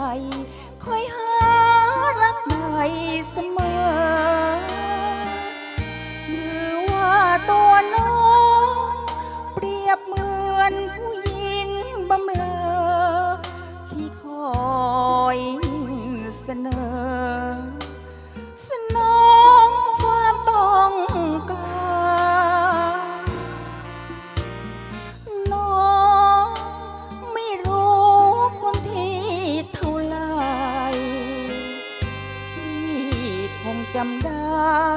คอยหารักใหม่เสมอ หรือว่าตัวน้องเปรียบเหมือนผู้หญิงบำเล จำได้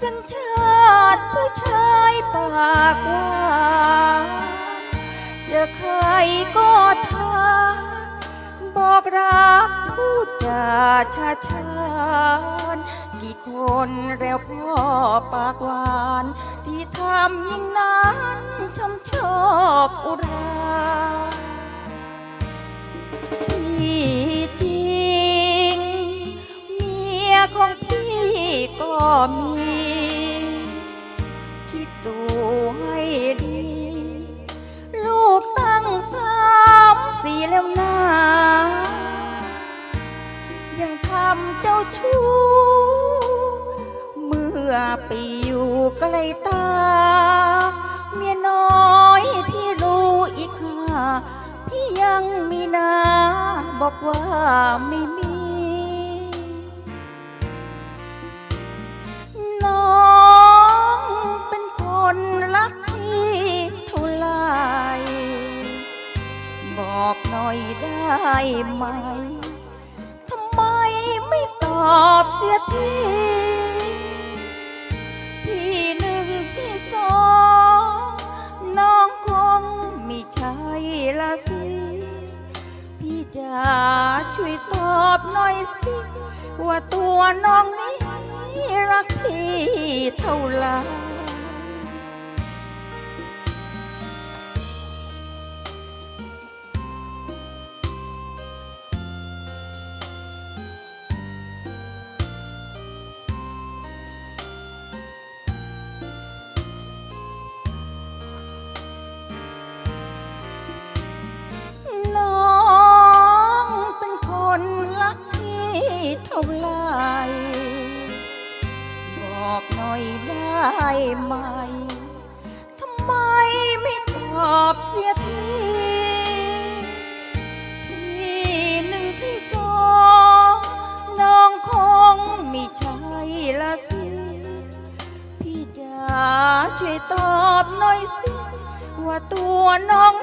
สัญชาติผู้ชายปากหวานจอใครก็ท้าบอกรักพูดจาชาชานกี่คนแล้วพ่อปากหวาน ที่ทำยิ่งนั้นชมชอบอุรา คิดดูให้ดี ลูกตั้งสามสี่แล้วนะยังทำเจ้าชู้เมื่อไปอยู่ใกล้ตา เมียน้อยที่รู้อีกห้าพี่ยังมีนาบอกว่าไม่ บอกหน่อยได้ไหม ทำไมไม่ตอบเสียทีที่หนึ่งที่สองน้องคงไม่ใช่ละสิ พี่จะช่วยตอบหน่อยสิ ว่าตัวน้องนี้รักพี่เท่าไหร่ อกหน่อยได้ไหม ทำไมไม่ตอบเสียที ที่หนึ่งที่สองน้องคงไม่ใช่ละสิ พี่จะช่วยตอบหน่อยสิ ว่าตัวน้อง